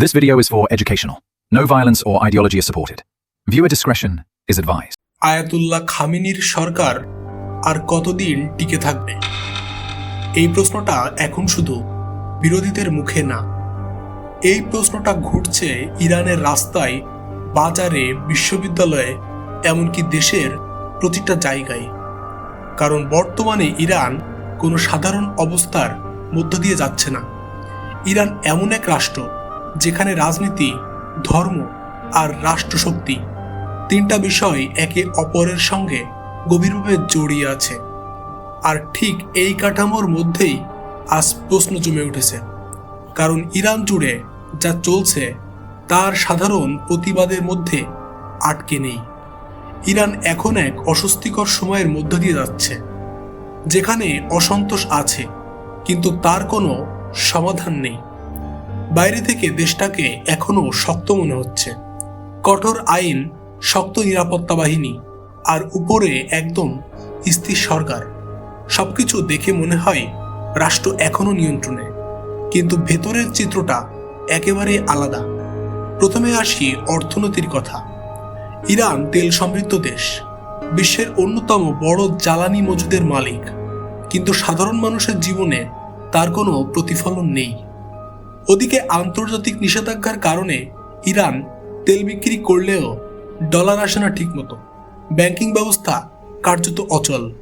This video is for educational. No violence or ideology is supported. Viewer discretion is advised. Ayatollah খামিনির সরকার আর কতদিন টিকে থাকবে এই প্রশ্নটা এখন শুধু বিরোধীদের মুখে না এই প্রশ্নটা ঘুরছে ইরানের রাস্তায়, বাজারে, বিশ্ববিদ্যালয়ে, এমনকি দেশের প্রতিটা জায়গায় কারণ বর্তমানে ইরান কোনো সাধারণ অবস্থার মধ্য দিয়ে যাচ্ছে না ইরান এমন এক রাষ্ট্র যেখানে রাজনীতি, ধর্ম আর রাষ্ট্রশক্তি তিনটা বিষয় একে অপরের সঙ্গে গভীরভাবে জড়িয়ে আছে। আর ঠিক এই কাঠামোর মধ্যেই আজ প্রশ্ন জমে উঠেছে। কারণ ইরান জুড়ে যা চলছে, তার সাধারণ প্রতিবাদের মধ্যে আটকে নেই। ইরান এখন এক অস্বস্তিকর সময়ের মধ্য দিয়ে যাচ্ছে, যেখানে অসন্তোষ আছে, কিন্তু তার কোনো সমাধান নেই। বাইরে থেকে দেশটাকে এখনও শক্ত মনে হচ্ছে। কঠোর আইন, শক্ত নিরাপত্তা বাহিনী, আর উপরে একদম স্থির সরকার। সবকিছু দেখে মনে হয় রাষ্ট্র এখনও নিয়ন্ত্রণে। কিন্তু ভেতরের চিত্রটা একেবারে আলাদা। প্রথমে আসি অর্থনীতির কথা। ইরান তেল সমৃদ্ধ দেশ, বিশ্বের অন্যতম বড় জ্বালানি মজুদের মালিক। কিন্তু সাধারণ মানুষের জীবনে তার কোনো প্রতিফলন নেই। ওদিকে আন্তর্জাতিক নিষেধাজ্ঞার কারণে ইরান তেল বিক্রি করলেও ডলার আসে না ঠিকমতো। ব্যাংকিং ব্যবস্থা কার্যত অচল।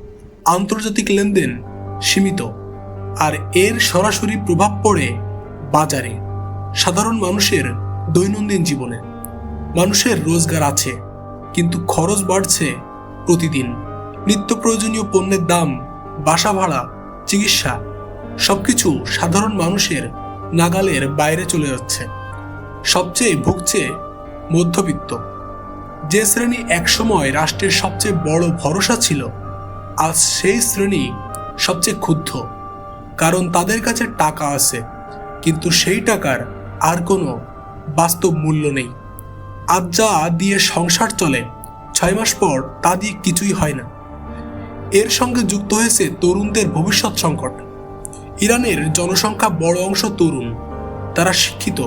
আন্তর্জাতিক লেনদেন সীমিত। আর এর সরাসরি প্রভাব পড়ে বাজারে। সাধারণ মানুষের দৈনন্দিন জীবনে। মানুষের রোজগার আছে, কিন্তু খরচ বাড়ছে প্রতিদিন। নিত্য প্রয়োজনীয় পণ্যের দাম, বাসা ভাড়া, চিকিৎসা, সবকিছু সাধারণ মানুষের নাগালের বাইরে চলে যাচ্ছে। সবচেয়ে ভুগছে মধ্যবিত্ত। যে শ্রেণি একসময় রাষ্ট্রের সবচেয়ে বড় ভরসা ছিল, আজ সেই শ্রেণি সবচেয়ে ক্ষুব্ধ। কারণ তাদের কাছে টাকা আছে, কিন্তু সেই টাকার আর কোনো বাস্তব মূল্য নেই। আজ যা দিয়ে সংসার চলে, ছয় মাস পর তা দিয়ে কিছুই হয় না। এর সঙ্গে যুক্ত হয়েছে তরুণদের ভবিষ্যৎ সংকট। ইরানের জনসংখ্যা বড় অংশ তরুণ। তারা শিক্ষিত,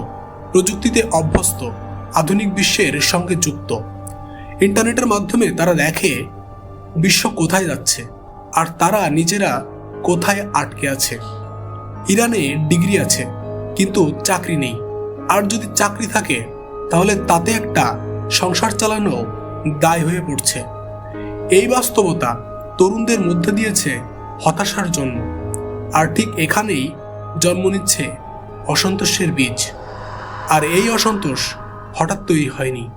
প্রযুক্তিতে অভ্যস্ত, আধুনিক বিশ্বের সঙ্গে যুক্ত। ইন্টারনেটের মাধ্যমে তারা দেখে বিশ্ব কোথায় যাচ্ছে, আর তারা নিজেরা কোথায় আটকে আছে। ইরানে ডিগ্রি আছে, কিন্তু চাকরি নেই। আর যদি চাকরি থাকে, তাহলে তাতে একটা সংসার চালানো দায় হয়ে পড়ছে। এই বাস্তবতা তরুণদের মধ্যে দিয়েছে হতাশার জন্ম। আর ঠিক এখানেই জন্ম নিচ্ছে অসন্তোষের বীজ। আর এই অসন্তোষ হঠাৎ তৈরি হয়নি।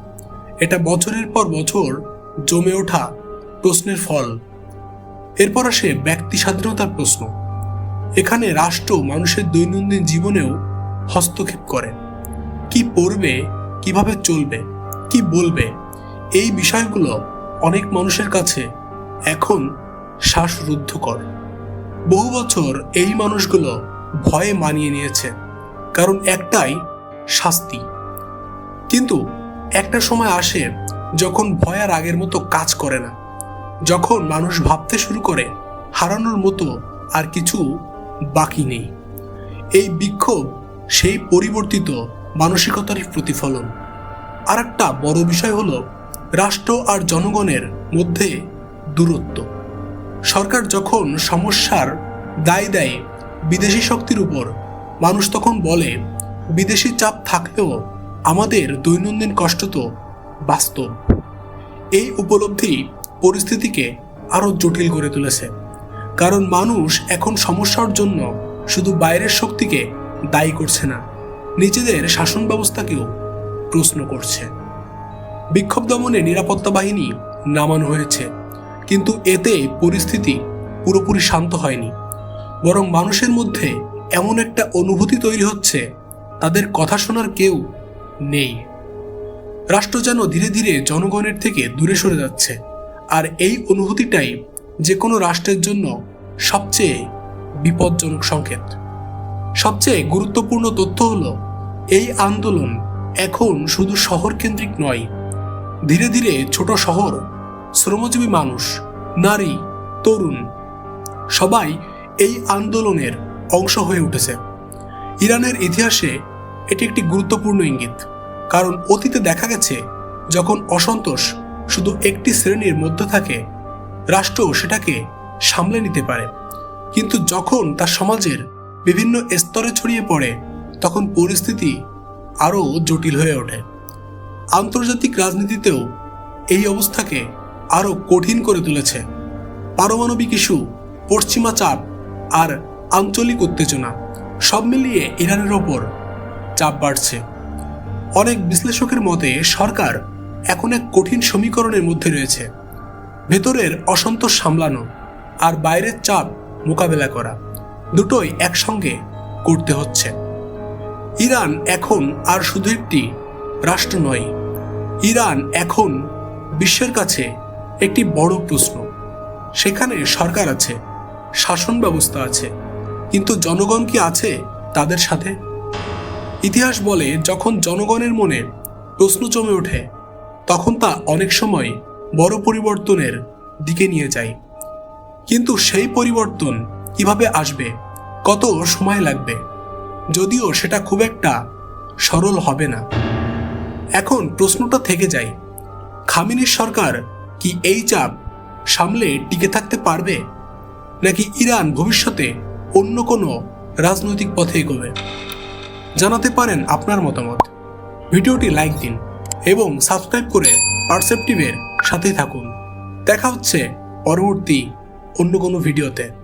এটা বছরের পর বছর জমে ওঠা প্রশ্নের ফল। এরপর আসে ব্যক্তি স্বাধীনতার প্রশ্ন। এখানে রাষ্ট্র মানুষের দৈনন্দিন জীবনেও হস্তক্ষেপ করে। কি পড়বে, কীভাবে চলবে, কি বলবে, এই বিষয়গুলো অনেক মানুষের কাছে এখন শ্বাসরুদ্ধকর। বহু বছর এই মানুষগুলো ভয়ে মানিয়ে নিয়েছে, কারণ একটাই শাস্তি। কিন্তু একটা সময় আসে যখন ভয় আর আগের মতো কাজ করে না, যখন মানুষ ভাবতে শুরু করে হারানোর মতো আর কিছু বাকি নেই। এই বিক্ষোভ, সেই পরিবর্তিত মানসিকতারই প্রতিফলন। আর একটা বড় বিষয় হলো, রাষ্ট্র আর জনগণের মধ্যে দূরত্ব। সরকার যখন সমস্যার দায় দেয় বিদেশি শক্তির উপর, মানুষ তখন বলে, বিদেশি চাপ থাকলেও আমাদের দৈনন্দিন কষ্ট তো বাস্তব। এই উপলব্ধি পরিস্থিতিকে আরও জটিল করে তুলেছে। কারণ মানুষ এখন সমস্যার জন্য শুধু বাইরের শক্তিকে দায়ী করছে না, নিজেদের শাসন ব্যবস্থাকেও প্রশ্ন করছে। বিক্ষোভ দমনে নিরাপত্তা বাহিনী নামানো হয়েছে। কিন্তু এতে পরিস্থিতি পুরোপুরি শান্ত হয়নি। বরং মানুষের মধ্যে এমন একটা অনুভূতি তৈরি হচ্ছে, তাদের কথা শোনার কেউ নেই। রাষ্ট্র যেন ধীরে ধীরে জনগণের থেকে দূরে সরে যাচ্ছে, আর এই অনুভূতিটাই যে কোনো রাষ্ট্রের জন্য সবচেয়ে বিপজ্জনক সংকেত। সবচেয়ে গুরুত্বপূর্ণ তথ্য হল, এই আন্দোলন এখন শুধু শহর কেন্দ্রিক নয়, ধীরে ধীরে ছোট শহর শ্রমজীবী মানুষ, নারী, তরুণ, সবাই এই আন্দোলনের অংশ হয়ে উঠেছে। ইরানের ইতিহাসে এটি একটি গুরুত্বপূর্ণ ইঙ্গিত, কারণ অতীতে দেখা গেছে যখন অসন্তোষ শুধু একটি শ্রেণির মধ্যে থাকে রাষ্ট্র সেটাকে সামলে নিতে পারে। কিন্তু যখন তা সমাজের বিভিন্ন স্তরে ছড়িয়ে পড়ে, তখন পরিস্থিতি আরও জটিল হয়ে ওঠে। আন্তর্জাতিক রাজনীতিতেও এই অবস্থাকে আরও কঠিন করে তুলেছে। পারমাণবিক ইস্যু পশ্চিমা চাপ আর আঞ্চলিক উত্তেজনা সব মিলিয়ে ইরানের ওপর চাপ বাড়ছে। অনেক বিশ্লেষকের মতে সরকার এখন এক কঠিন সমীকরণের মধ্যে রয়েছে। ভেতরের অসন্তোষ সামলানো আর বাইরের চাপ মোকাবেলা করা দুটোই একসঙ্গে করতে হচ্ছে। ইরান এখন আর শুধু একটি রাষ্ট্র নয়, ইরান এখন বিশ্বের কাছে একটি বড় প্রশ্ন। সেখানে সরকার আছে, শাসন ব্যবস্থা আছে, কিন্তু জনগণ কি আছে তাদের সাথে? ইতিহাস বলে যখন জনগণের মনে প্রশ্ন জমে ওঠে, তখন তা অনেক সময় বড় পরিবর্তনের দিকে নিয়ে যায়। কিন্তু সেই পরিবর্তন কীভাবে আসবে, কত সময় লাগবে, যদিও সেটা খুব একটা সরল হবে না। এখন প্রশ্নটা থেকে যায়, খামিনির সরকার কি এই চাপ সামলে টিকে থাকতে পারবে? নাকি ইরান ভবিষ্যতে অন্য কোনো রাজনৈতিক পথে এগোবে? জানাতে পারেন আপনার মতামত। ভিডিওটি লাইক দিন এবং সাবস্ক্রাইব করে পারসেপটিভের সাথে থাকুন। দেখা হচ্ছে পরবর্তী অন্য কোনো ভিডিওতে।